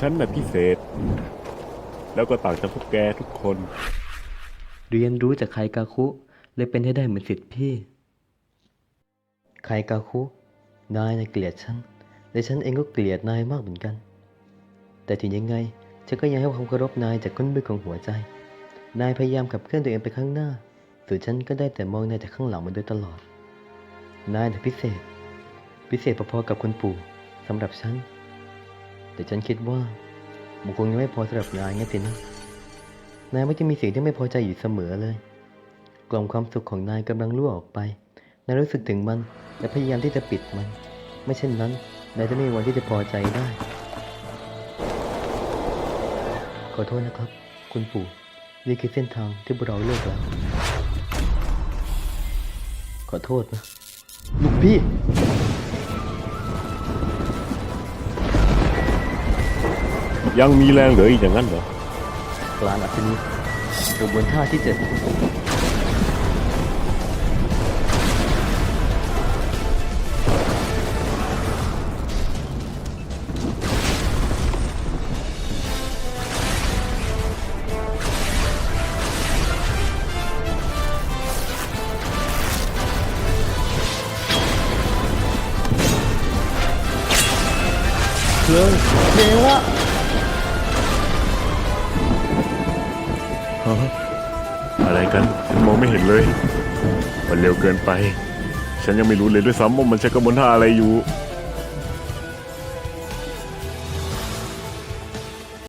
ฉันน่ะพิเศษ แล้วก็ต่างจากพวกแกทุกคน เรียนรู้จากไคกาคุ เลยเป็นให้ได้เหมือนสิทธิ์พี่ ไคกาคุ นายน่ะเกลียดฉัน และฉันเองก็เกลียดนายมากเหมือนกัน แต่ถึงยังไง ฉันก็ยังให้ความเคารพนายจากก้นบึ้ของหัวใจ นายพยายามขับเคลื่อนตัวเองไปข้างหน้า ส่วนฉันก็ได้แต่มองนายจากข้างหลังมาโดยตลอด นายน่ะพิเศษ พิเศษพอๆกับคุณปู่สำหรับฉัน แต่ฉันคิดว่ามันคงยังไม่พอสำหรับนายงั้นสินะ นายมักจะมีสิ่งที่ไม่พอใจอยู่เสมอเลย กล่อมความสุขของนายกำลังรั่วออกไป นายรู้สึกถึงมันและพยายามที่จะปิดมัน ไม่เช่นนั้น นายจะไม่มีวันที่จะพอใจได้ ขอโทษนะครับ คุณปู่นี่คือเส้นทางที่พวกเราเลือกแล้ว ขอโทษนะ ลูกพี่ ยังมีแรงเหลืออีกอย่างนั้นเหรอกลางอัศนีกระบวนท่าที่เจ็ดเพลิงเทวะ อะไรกันฉันมองไม่เห็นเลย มันเร็วเกินไป ฉันยังไม่รู้เลยด้วยซ้ำว่ามันใช้กระบวนท่าอะไรอยู่